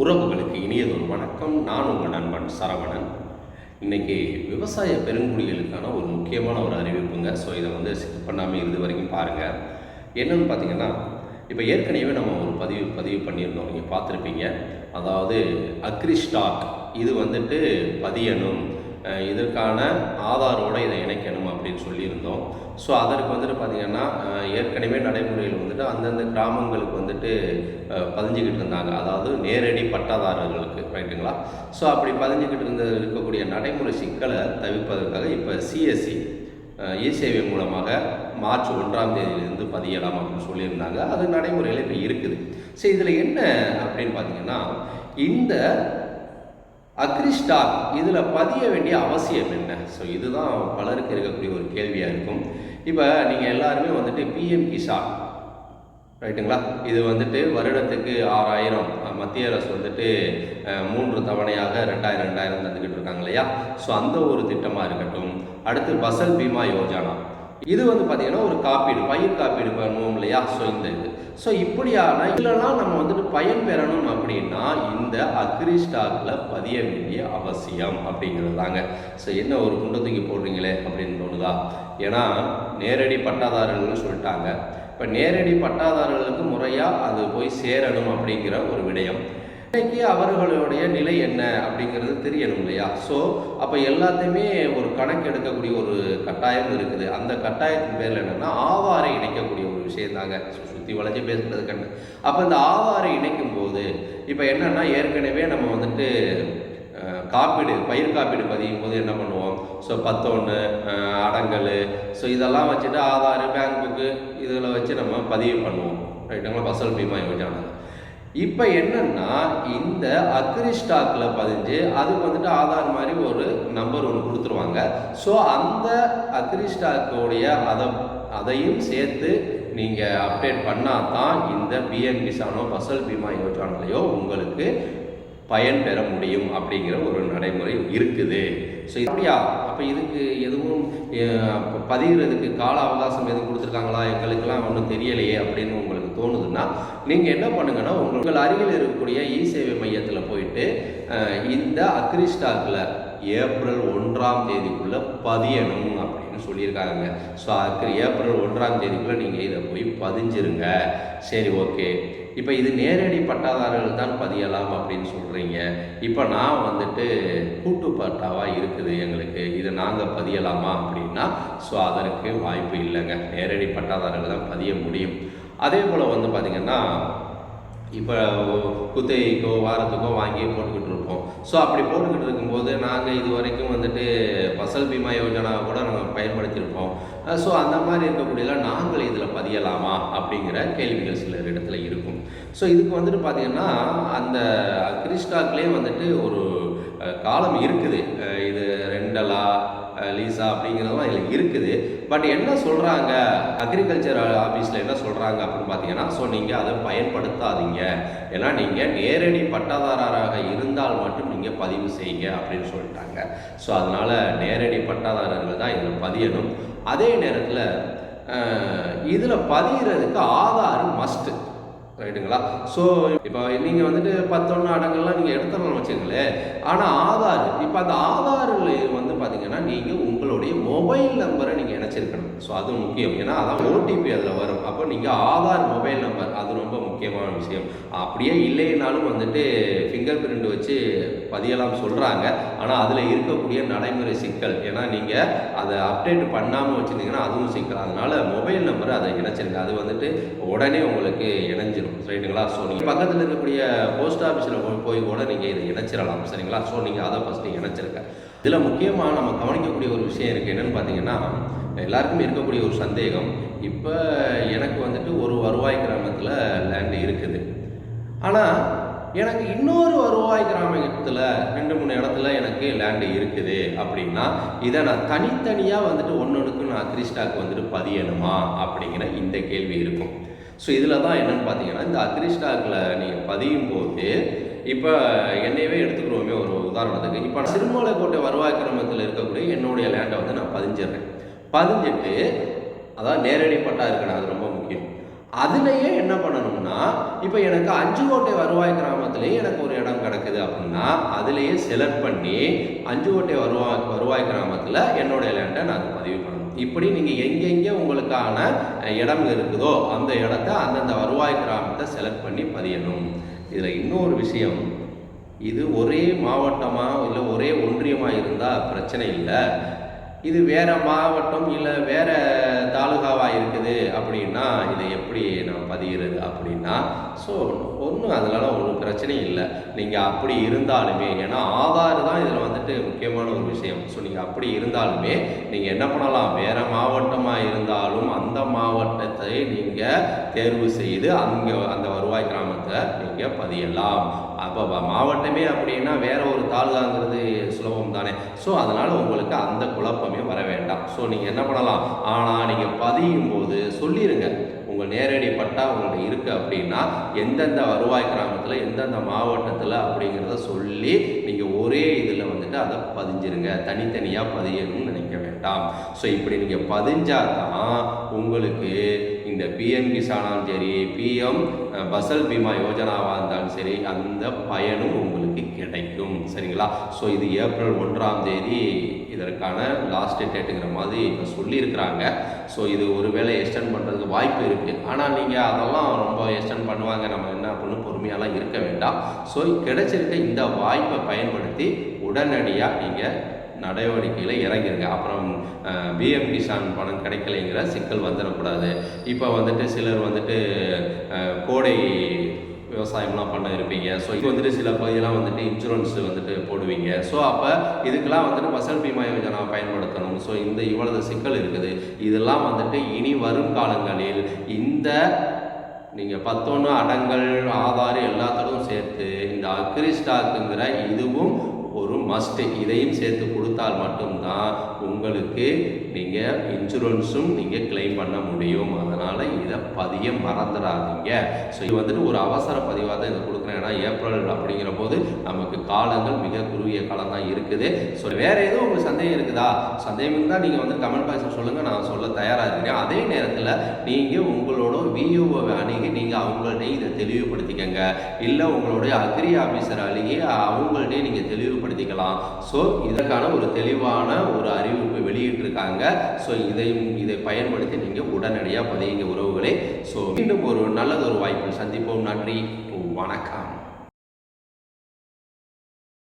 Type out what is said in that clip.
உறவுகளுக்கு இனியதொரு வணக்கம். நான் உங்கள் நண்பன் சரவணன். இன்னைக்கு விவசாய பெருங்குடிகளுக்கான ஒரு முக்கியமான ஒரு அறிவிப்புங்க. ஸோ இதை வந்து ஸ்கிப் பண்ணாமல் இறுதி வரைக்கும் பாருங்கள் என்னென்னு பார்த்தீங்கன்னா இப்போ ஏற்கனவே நம்ம ஒரு பதிவு பதிவு பண்ணியிருந்தோம். நீங்கள் பார்த்துருப்பீங்க அதாவது அக்ரி ஸ்டாக் இது வந்துட்டு பதியணும். இதற்கான ஆதாரோடு இதை இணைக்கணும். அப்படின்னு சொல்லியிருந்தோம். ஸோ அதற்கு வந்துட்டு பார்த்திங்கன்னா ஏற்கனவே நடைமுறையில் வந்துட்டு அந்தந்த கிராமங்களுக்கு வந்துட்டு பதிஞ்சுக்கிட்டு இருந்தாங்க. அதாவது நேரடி பட்டாதாரர்களுக்கு ரைட்டுங்களா ஸோ அப்படி பதிஞ்சுக்கிட்டு இருந்த இருக்கக்கூடிய நடைமுறை சிக்கலை தவிர்ப்பதற்காக இப்போ சிஎஸ்சி இ சேவை மூலமாக மார்ச் ஒன்றாம் தேதியிலிருந்து பதியலாம் அப்படின்னு சொல்லியிருந்தாங்க. அது நடைமுறையில் இப்போ இருக்குது. ஸோ இதில் என்ன அப்படின்னு பார்த்தீங்கன்னா இந்த அக்ரிஸ்டாக் இதில் பதிய வேண்டிய அவசியம் என்ன? ஸோ இதுதான் பலருக்கு இருக்கக்கூடிய ஒரு கேள்வியாக இருக்கும். இப்போ நீங்கள் எல்லாருமே வந்துட்டு பிஎம் கிசான் ரைட்டுங்களா? இது வந்துட்டு வருடத்துக்கு ஆறாயிரம் மத்திய அரசு வந்துட்டு மூன்று தவணையாக ரெண்டாயிரம் ரெண்டாயிரம் தந்துக்கிட்டு இருக்காங்க இல்லையா? ஸோ அந்த ஒரு திட்டமாக இருக்கட்டும். அடுத்து பசல் பீமா யோஜனா. இது வந்து பார்த்தீங்கன்னா ஒரு காப்பீடு பயிர் காப்பீடு பண்ணுவோம் இல்லையா? ஸோ இந்த இது. ஸோ இப்படியான இதெல்லாம் நம்ம வந்துட்டு பயன் பெறணும் அப்படின்னா இந்த அக்ரி ஸ்டாக்ல பதிய வேண்டிய அவசியம் அப்படிங்கிறது தாங்க ஸோ என்ன ஒரு குண்டை தூக்கி போடுறீங்களே அப்படின்னு தோணுதா? ஏன்னா நேரடி பட்டாதாரர்கள்னு சொல்லிட்டாங்க. இப்போ நேரடி பட்டாதாரர்களுக்கு முறையாக அது போய் சேரணும் அப்படிங்கிற ஒரு விடயம். இன்னைக்கு அவர்களுடைய நிலை என்ன அப்படிங்கிறது தெரியணும் இல்லையா? ஸோ அப்போ எல்லாத்தையுமே ஒரு கணக்கு எடுக்கக்கூடிய ஒரு கட்டாயம் இருக்குது. அந்த கட்டாயத்தின் பேரில் என்னென்னா ஆவாரை இணைக்கக்கூடிய ஒரு விஷயம் தாங்க சுற்றி வளைஞ்சு பேசுகிறது கண்ணு. அப்போ இந்த ஆவாரை இணைக்கும் போது இப்போ என்னென்னா ஏற்கனவே நம்ம வந்துட்டு காப்பீடு பயிர் காப்பீடு பதியும் போது என்ன பண்ணுவோம்? ஸோ பத்தொன்று அடங்கல். ஸோ இதெல்லாம் வச்சுட்டு ஆதார் பேங்க் புக்கு இதில் வச்சு நம்ம பதிவு பண்ணுவோம். ரைட்டுங்களா ஃபசல் பீமா யோஜனா இப்போ என்னன்னா இந்த அக்ரி ஸ்டாக்ல பதிஞ்சு அதுக்கு வந்துட்டு ஆதார் மாதிரி ஒரு நம்பர் ஒன்று கொடுத்துருவாங்க. ஸோ அந்த அக்ரி ஸ்டாக்கோடைய அதை அதையும் சேர்த்து நீங்கள் அப்டேட் பண்ணால் தான் இந்த பிஎம் கிசானோ ஃபசல் பீமா யோஜனாலையோ உங்களுக்கு பயன் பெற முடியும் அப்படிங்கிற ஒரு நடைமுறை இருக்குது. ஸோ அப்படியா? அப்போ இதுக்கு எதுவும் பதிகிறதுக்கு கால அவகாசம் எதுவும் கொடுத்துருக்காங்களா? எங்களுக்கெல்லாம் ஒன்றும் தெரியலையே அப்படின்னு உங்களுக்கு தோணுதுன்னா நீங்கள் என்ன பண்ணுங்கன்னா உங்கள் அருகில் இருக்கக்கூடிய இ சேவை மையத்தில் போயிட்டு இந்த அக்ரிஸ்டாக்கில் ஏப்ரல் ஒன்றாம் தேதிக்குள்ளே பதியணும் அப்படின்னு அப்படின்னு சொல்லியிருக்காங்க ஸோ அதுக்கு ஏப்ரல் ஒன்றாம் தேதிக்குள்ளே நீங்கள் இதை போய் பதிஞ்சிருங்க. சரி ஓகே. இப்போ இது நேரடி பட்டாதாரர்கள் தான் பதியலாம் அப்படின்னு சொல்கிறீங்க இப்போ நான் வந்துட்டு கூட்டு பட்டாவாக இருக்குது எங்களுக்கு. இதை நாங்கள் பதியலாமா அப்படின்னா ஸோ அதற்கு வாய்ப்பு இல்லைங்க. நேரடி பட்டாதாரர்கள் தான் பதிய முடியும். அதே போல் வந்து பார்த்திங்கன்னா இப்போ குத்தகைக்கோ வாரத்துக்கோ வாங்கி போட்டுக்கிட்டு இருப்போம் ஸோ அப்படி போட்டுக்கிட்டு இருக்கும்போது நாங்கள் இது வரைக்கும் வந்துட்டு ஃபசல் பீமா யோஜனா கூட நாங்கள் பயன்படுத்தியிருப்போம். ஸோ அந்த மாதிரி இருக்கக்கூடியலாம் நாங்கள் இதில் பதியலாமா அப்படிங்கிற கேள்விகள் சில இடத்துல இருக்கும். ஸோ இதுக்கு வந்துட்டு பார்த்தீங்கன்னா அந்த அக்ரிஸ்டாக்லேயே வந்துட்டு ஒரு காலம் இருக்குது. இது ரெண்டலா லீஸா லீசா அப்படிங்கிறதெல்லாம் இதில் இருக்குது. பட் என்ன சொல்கிறாங்க அக்ரிகல்ச்சர் ஆஃபீஸில் என்ன சொல்கிறாங்க அப்படின்னு பார்த்தீங்கன்னா ஸோ நீங்கள் அதை பயன்படுத்தாதீங்க. ஏன்னா நீங்கள் நேரடி பட்டாதாரராக இருந்தால் மட்டும் நீங்கள் பதிவு செய்யுங்க அப்படின்னு சொல்லிட்டாங்க. ஸோ அதனால் நேரடி பட்டாதாரர்கள் தான் இதில் பதியணும். அதே நேரத்தில் இதில் பதிகிறதுக்கு ஆதார் மஸ்ட்டு ரைட்டுங்களா? ஸோ இப்போ நீங்கள் வந்துட்டு பத்தொன்று அடங்கள்லாம் நீங்கள் எடுத்துடலாம் வச்சுங்களேன் ஆனால் ஆதார் இப்போ அந்த ஆதாரில் வந்து பார்த்தீங்கன்னா நீங்கள் உங்களுடைய மொபைல் நம்பரை நீங்கள் இணைச்சிருக்கணும். ஸோ அது முக்கியம். ஏன்னா அதான் ஓடிபி அதில் வரும். அப்போ நீங்கள் ஆதார் மொபைல் நம்பர் அது ரொம்ப முக்கியமான விஷயம். அப்படியே இல்லைனாலும் வந்துட்டு ஃபிங்கர் பிரிண்ட் வச்சு பதியலாம் சொல்கிறாங்க ஆனால் அதில் இருக்கக்கூடிய நடைமுறை சிக்கல். ஏன்னா நீங்கள் அதை அப்டேட் பண்ணாமல் வச்சுருந்தீங்கன்னா அதுவும் சிக்கல். அதனால் மொபைல் நம்பரை அதை இணைச்சிருங்க. அது வந்துட்டு உடனே உங்களுக்கு இணைஞ்சிரும் ரைட்டுங்களா ஸோ நீங்கள் பக்கத்தில் இருக்கக்கூடிய போஸ்ட் ஆஃபீஸில் போய் கூட நீங்கள் இதை இணைச்சிடலாம் சரிங்களா? ஸோ நீங்கள் அதை ஃபஸ்ட்டு இணைச்சிருக்க இதில் முக்கியமாக நம்ம கவனிக்கக்கூடிய ஒரு விஷயம் இருக்குது என்னென்னு பார்த்தீங்கன்னா எல்லாருக்குமே இருக்கக்கூடிய ஒரு சந்தேகம். இப்போ எனக்கு வந்துட்டு ஒரு வருவாய் கிராமத்தில் லேண்டு இருக்குது. ஆனால் எனக்கு இன்னொரு வருவாய் கிராமத்தில் ரெண்டு மூணு இடத்துல எனக்கு லேண்டு இருக்குது அப்படின்னா இதை நான் தனித்தனியாக வந்துட்டு ஒன்னொன்றுக்கு நான் அக்ரிஸ்டாக் வந்துட்டு பதியணுமா அப்படிங்கிற இந்த கேள்வி இருக்கும். ஸோ இதில் தான் என்னென்னு பார்த்தீங்கன்னா இந்த அக்ரிஸ்டாக்கில் நீங்கள் பதியும் போது இப்போ என்னையவே எடுத்துக்கிறோமே ஒரு உதாரணத்துக்கு. இப்போ சிறுமலைக்கோட்டை வருவாய் கிரமத்தில் இருக்கக்கூடிய என்னுடைய லேண்டை வந்து நான் பதிஞ்சிடுறேன். பதிஞ்சிட்டு அதான் நேரடி பட்டா இருக்கணும் அது ரொம்ப முக்கியம். அதுலேயே என்ன பண்ணணும்னா இப்போ எனக்கு அஞ்சு கோட்டை வருவாய் கிராமத்திலேயே எனக்கு ஒரு இடம் கிடக்குது அப்படின்னா அதுலேயே செலக்ட் பண்ணி அஞ்சு கோட்டை வருவாய் வருவாய் கிராமத்தில் என்னோட லேண்டை நான் பதிவு பண்ணணும். இப்படி நீங்கள் எங்கெங்கே உங்களுக்கான இடம் இருக்குதோ அந்த இடத்த அந்தந்த வருவாய் கிராமத்தை செலக்ட் பண்ணி பதியணும். இதில் இன்னொரு விஷயம் இது ஒரே மாவட்டமாக இல்லை ஒரே ஒன்றியமாக இருந்தால் பிரச்சனை இல்லை. இது வேற மாவட்டம் இல்லை வேற தாலுகாவாக இருக்குது அப்படின்னா இதை எப்படி நான் பதிகிறது அப்படின்னா ஸோ ஒன்றும் அதனால ஒன்றும் பிரச்சனை இல்லை. நீங்கள் அப்படி இருந்தாலுமே ஏன்னா ஆதார் தான் இதில் வந்துட்டு முக்கியமான ஒரு விஷயம். ஸோ நீங்கள் அப்படி இருந்தாலுமே நீங்கள் என்ன பண்ணலாம்? வேறு மாவட்டமாக இருந்தாலும் அந்த மாவட்டத்தை நீங்கள் தேர்வு செய்து அங்கே அந்த வருவாய் கிராமத்தை நீங்கள் பதியலாம். அப்போ மாவட்டமே அப்படின்னா வேற ஒரு தாலுகாங்கிறது சுலபம் தானே. ஸோ அதனால் உங்களுக்கு அந்த ஸோ நீங்கள் என்ன பண்ணலாம்? ஆனால் நீங்கள் பதியும் போது சொல்லிடுங்க உங்கள் நேரடி பட்டா உங்கள்கிட்ட இருக்குது அப்படின்னா எந்தெந்த வருவாய் கிராமத்தில் எந்தெந்த மாவட்டத்தில் அப்படிங்கிறத சொல்லி நீங்கள் ஒரே இதில் வந்துட்டு அதை பதிஞ்சிருங்க. தனித்தனியாக பதியணும்னு நினைக்க வேண்டாம். ஸோ இப்படி நீங்கள் பதிஞ்சால் தான் உங்களுக்கு இந்த பிஎம் கிசானாலும் சரி பிஎம் பசல் பீமா யோஜனாவாக இருந்தாலும் சரி அந்த பயனும் உங்களுக்கு கிடைக்கும். சரிங்களா? ஸோ இது ஏப்ரல் ஒன்றாம் தேதி இதற்கான லாஸ்ட் டேட்டுங்கிற மாதிரி இப்போ சொல்லியிருக்கிறாங்க. ஸோ இது ஒருவேளை எக்ஸ்டெண்ட் பண்ணுறதுக்கு வாய்ப்பு இருக்குது ஆனால் நீங்கள் அதெல்லாம் ரொம்ப எக்ஸ்டெண்ட் பண்ணுவாங்க. நம்ம என்ன பண்ணணும் பொறுமையாலாம் இருக்க வேண்டாம். ஸோ கிடைச்சிருக்க இந்த வாய்ப்பை பயன்படுத்தி உடனடியாக நீங்கள் நடவடிக்கையில் இறங்கிருங்க. அப்புறம் பிஎம் கிசான் பணம் கிடைக்கலைங்கிற சிக்கல் வந்துடக்கூடாது. இப்போ வந்துட்டு சிலர் வந்துட்டு கோடை விவசாயம்லாம் பண்ண இருப்பீங்க. ஸோ இது வந்துட்டு சில பகுதியெல்லாம் வந்துட்டு இன்சூரன்ஸ் வந்துட்டு போடுவீங்க. ஸோ அப்போ இதுக்கெல்லாம் வந்துட்டு ஃபசல் பீமா யோஜனா பயன்படுத்தணும். ஸோ இந்த இவ்வளவு சிக்கல் இருக்குது. இதெல்லாம் வந்துட்டு இனி வரும் காலங்களில் இந்த நீங்கள் பத்தொன்று அடங்கல் ஆதார் எல்லாத்தோடும் சேர்த்து இந்த அக்ரி ஸ்டாக்குங்கிற இதுவும் ஒரு மஸ்ட் இதையும் சேர்த்து கொடுத்தால் மட்டும்தான் உங்களுக்கு நீங்கள் இன்சூரன்ஸும் நீங்கள் கிளைம் பண்ண முடியும். அதனால் இதை பதிய மறந்துடாதீங்க. ஸோ இது வந்துட்டு ஒரு அவசர பதிவாக தான் இதை கொடுக்குறேன். ஏன்னா ஏப்ரல் அப்படிங்கிற போது நமக்கு காலங்கள் மிக குறுகிய காலம் தான் இருக்குது. ஸோ வேறு எதுவும் உங்களுக்கு சந்தேகம் இருக்குதா? சந்தேகம் இருந்தால் நீங்கள் வந்து கமெண்ட் பாக்ஸில் சொல்லுங்கள் நான் சொல்ல தயாராக இருக்கிறேன். அதே நேரத்தில் நீங்கள் உங்களோட வியூவை அணுகி நீங்கள் அவங்கள்ட்டையும் இதை தெளிவுபடுத்திக்கங்க. இல்லை உங்களுடைய அக்ரி ஆஃபீஸர் அணுகி அவங்கள்ட்டையும் நீங்கள் தெளிவு பயன்படுத்திக்கலாம். ஸோ இதற்கான ஒரு தெளிவான ஒரு அறிவிப்பு வெளியிட்டிருக்காங்க. ஸோ இதையும் இதை பயன்படுத்தி நீங்கள் உடனடியாக பதியுங்க உறவுகளே ஸோ மீண்டும் ஒரு நல்லதொரு வாய்ப்பில் சந்திப்போம். நன்றி. வணக்கம்.